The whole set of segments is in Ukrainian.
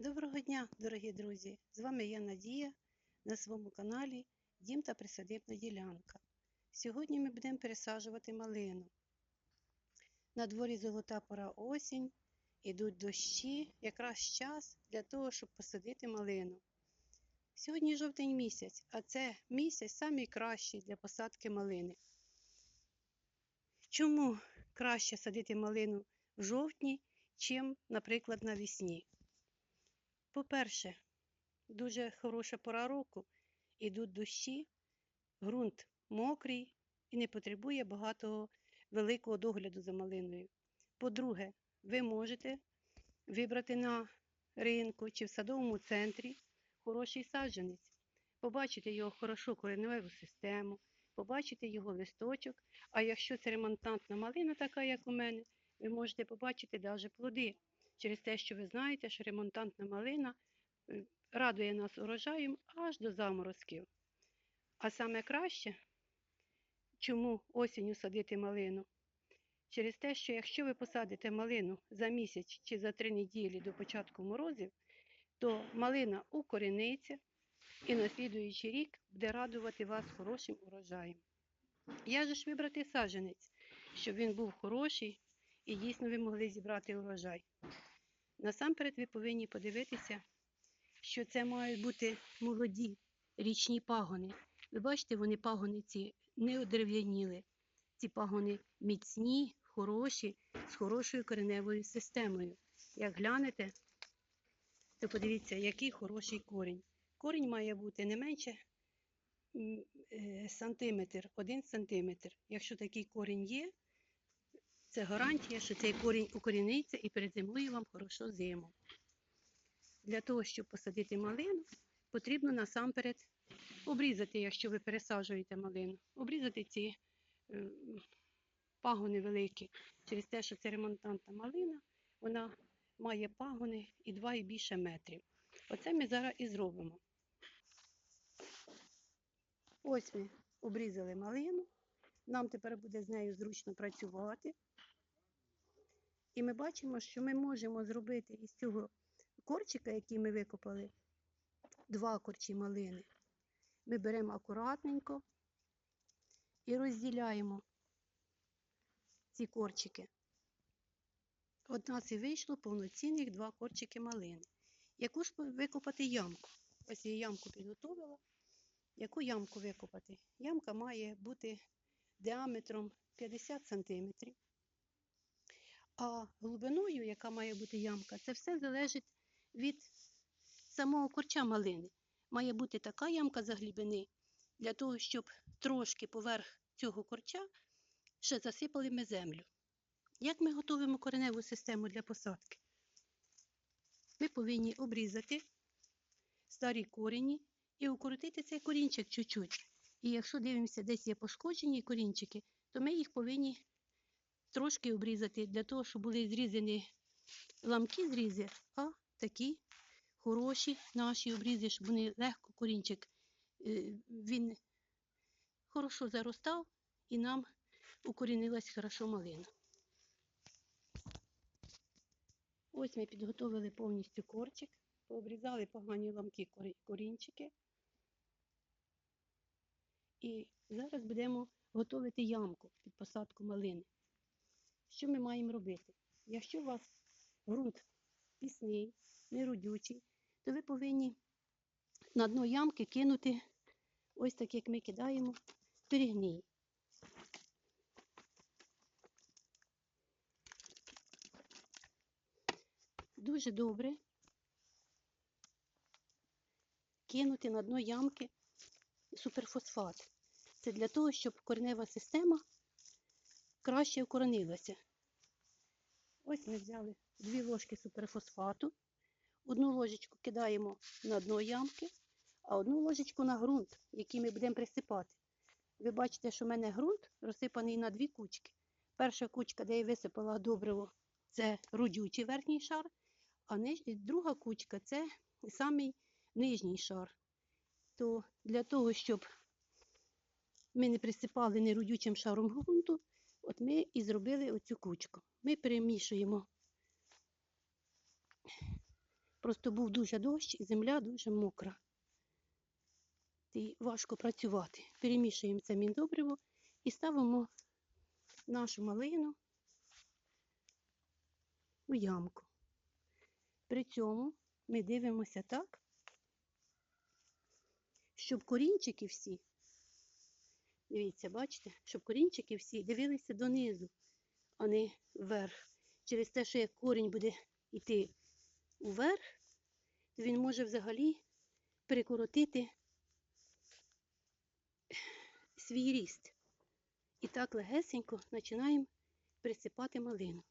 Доброго дня, дорогі друзі! З вами я Надія на своєму каналі Дім та присадибна ділянка. Сьогодні ми будемо пересаджувати малину. На дворі золота пора осінь, ідуть дощі, якраз час для того, щоб посадити малину. Сьогодні жовтень місяць, а це місяць найкращий для посадки малини. Чому краще садити малину в жовтні, чим, наприклад, навесні? По-перше, дуже хороша пора року, ідуть дощі, ґрунт мокрий і не потребує багатого великого догляду за малиною. По-друге, ви можете вибрати на ринку чи в садовому центрі хороший саджанець, побачити його хорошу кореневу систему, побачити його листочок. А якщо це ремонтантна малина, така як у мене, ви можете побачити навіть плоди через те, що ви знаєте, що ремонтантна малина радує нас урожаєм аж до заморозків. А саме краще, чому осінню садити малину? Через те, що якщо ви посадите малину за місяць чи за три неділі до початку морозів, то малина укорениться і на слідуючий рік буде радувати вас хорошим урожаєм. Я ж вибрати саджанець, щоб він був хороший і дійсно ви могли зібрати урожай. Насамперед ви повинні подивитися, що це мають бути молоді річні пагони. Ви бачите, вони пагони ці не одерев'яніли. Ці пагони міцні, хороші, з хорошою кореневою системою. Як глянете, то подивіться, який хороший корінь. Корінь має бути не менше е, сантиметр, один сантиметр. Якщо такий корінь є, це гарантія, що цей корінь укоріниться і перезимує вам хорошо зиму. Для того, щоб посадити малину, потрібно насамперед обрізати, якщо ви пересаджуєте малину, обрізати ці е, пагони великі. Через те, що це ремонтантна малина, вона має пагони і 2 і більше метрів. Оце ми зараз і зробимо. Ось ми обрізали малину. Нам тепер буде з нею зручно працювати. І ми бачимо, що ми можемо зробити із цього корчика, який ми викопали, два корчі малини. Ми беремо акуратненько і розділяємо ці корчики. От нас і вийшло повноцінних два корчики малини. Яку ж викопати ямку? Ось я ямку підготовила. Яку ямку викопати? Ямка має бути діаметром 50 см. А глибиною, яка має бути ямка, це все залежить від самого корча малини. Має бути така ямка за глибини, для того, щоб трошки поверх цього корча ще засипали ми землю. Як ми готуємо кореневу систему для посадки? Ми повинні обрізати старі корені і укоротити цей корінчик чуть-чуть. І якщо дивимося, десь є пошкоджені корінчики, то ми їх повинні трошки обрізати для того, щоб були зрізані ламки зрізи, а такі хороші наші обрізи, щоб вони легко корінчик е, він хорошо заростав і нам укорінилась хорошо малина. Ось ми підготовили повністю корчик, пообрізали погані ламки корінчики. І зараз будемо готувати ямку під посадку малини. Що ми маємо робити? Якщо у вас ґрунт пісний, неродючий, то ви повинні на дно ямки кинути, ось так як ми кидаємо, перегній. Дуже добре кинути на дно ямки суперфосфат. Це для того, щоб коренева система краще вкоренилася. Ось ми взяли дві ложки суперфосфату. Одну ложечку кидаємо на дно ямки, а одну ложечку на ґрунт, який ми будемо присипати. Ви бачите, що в мене ґрунт розсипаний на дві кучки. Перша кучка, де я висипала добриво, це родючий верхній шар, а друга кучка це самий нижній шар. То для того, щоб ми не присипали неродючим шаром ґрунту, і зробили оцю кучку. Ми перемішуємо Просто був дуже дощ і земля дуже мокра. І важко працювати. Перемішуємо це міндобриво і ставимо нашу малину у ямку. При цьому ми дивимося так, щоб корінчики всі, дивіться, бачите, щоб корінчики всі дивилися донизу, а не вверх. Через те, що як корінь буде йти вверх, то він може взагалі перекоротити свій ріст. І так легесенько починаємо присипати малину.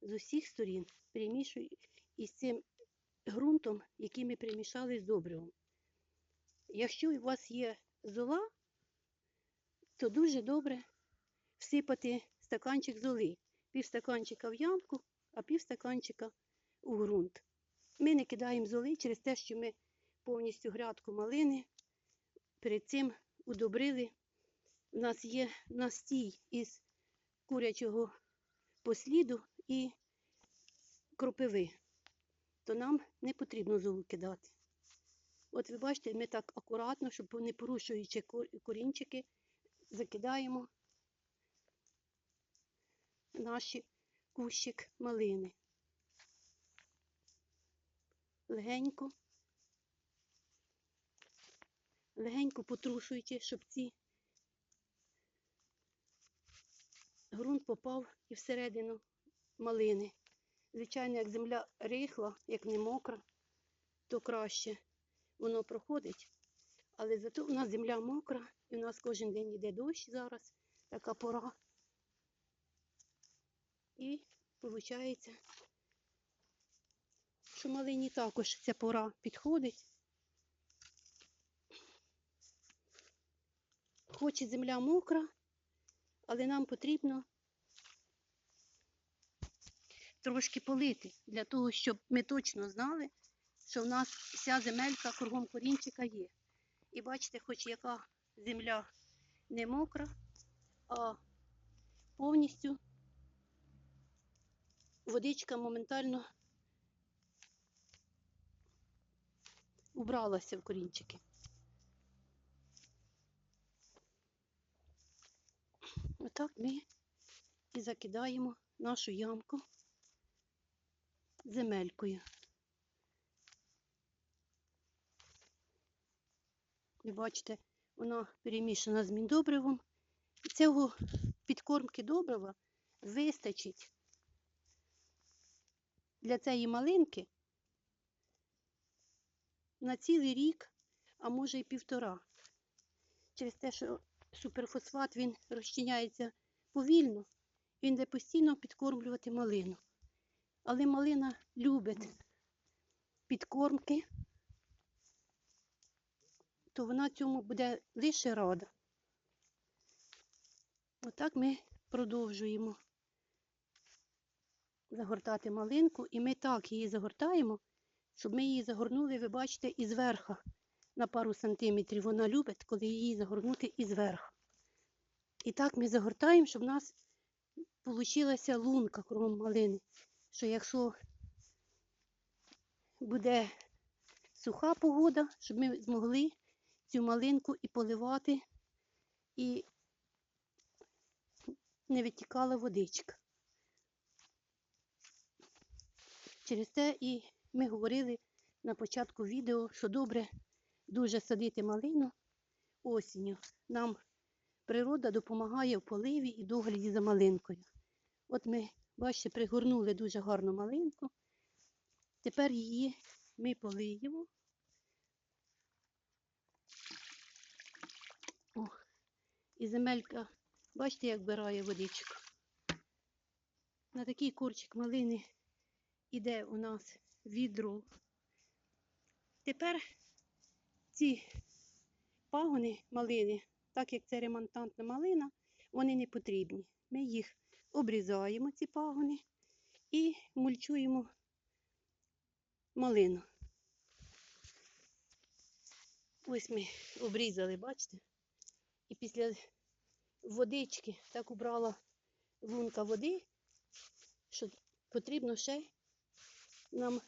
З усіх сторін перемішую із цим ґрунтом, який ми перемішали з добривом. Якщо у вас є зола, то дуже добре всипати стаканчик золи. Пів стаканчика в ямку, а пів стаканчика у ґрунт. Ми не кидаємо золи через те, що ми повністю грядку малини перед цим удобрили. У нас є настій із курячого посліду і кропиви, то нам не потрібно золу кидати. От ви бачите, ми так акуратно, щоб не порушуючи корінчики, закидаємо наші кущик малини. Легенько, легенько потрушуючи, щоб ці ґрунт попав і всередину малини. Звичайно, як земля рихла, як не мокра, то краще воно проходить. Але зато у нас земля мокра, і у нас кожен день йде дощ зараз, така пора. І виходить, що малині також ця пора підходить. Хоч і земля мокра, але нам потрібно трошки полити, для того, щоб ми точно знали, що в нас вся земелька кругом корінчика є. І бачите, хоч яка земля не мокра, а повністю водичка моментально убралася в корінчики. Отак ми і закидаємо нашу ямку земелькою. Ви бачите, вона перемішана з міндобривом. Цього підкормки добрива вистачить для цієї малинки на цілий рік, а може і півтора. Через те, що суперфосфат він розчиняється повільно, він буде постійно підкормлювати малину. Але малина любить підкормки, то вона цьому буде лише рада. Отак ми продовжуємо загортати малинку, і ми так її загортаємо, щоб ми її загорнули, ви бачите, із верха на пару сантиметрів. Вона любить, коли її загорнути із верха. І так ми загортаємо, щоб у нас вийшла лунка кругом малини. Що якщо буде суха погода, щоб ми змогли цю малинку і поливати, і не витікала водичка. Через те і ми говорили на початку відео, що добре дуже садити малину осінню. Нам природа допомагає в поливі і догляді за малинкою. От ми, бачите, пригорнули дуже гарну малинку. Тепер її ми полиємо. І земелька, бачите, як вбирає водичку. На такий корчик малини іде у нас відро. Тепер ці пагони малини, так як це ремонтантна малина, вони не потрібні. Ми їх обрізаємо, ці пагони, і мульчуємо малину. Ось ми обрізали, бачите? І після водички так убрала лунка води, що потрібно ще нам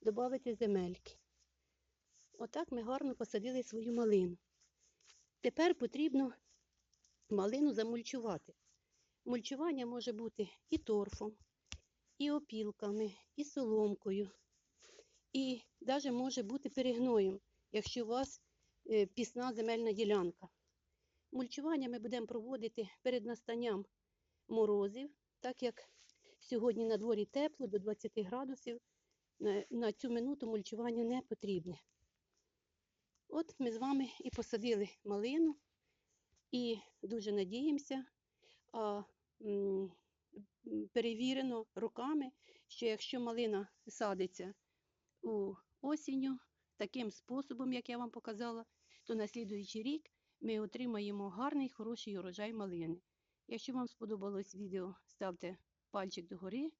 додати земельки. Отак ми гарно посадили свою малину. Тепер потрібно малину замульчувати. Мульчування може бути і торфом, і опілками, і соломкою, і навіть може бути перегноєм, якщо у вас е, пісна земельна ділянка. Мульчування ми будемо проводити перед настанням морозів, так як сьогодні на дворі тепло до 20 градусів. На, цю минуту мульчування не потрібне. От ми з вами і посадили малину, і дуже надіємося, а, перевірено роками, що якщо малина садиться у осінню таким способом, як я вам показала, то на слідуючий рік ми отримаємо гарний, хороший урожай малини. Якщо вам сподобалось відео, ставте пальчик догори,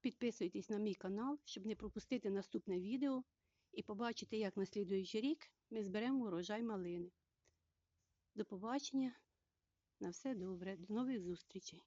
підписуйтесь на мій канал, щоб не пропустити наступне відео і побачити, як на слідуючий рік ми зберемо урожай малини. До побачення, на все добре, до нових зустрічей!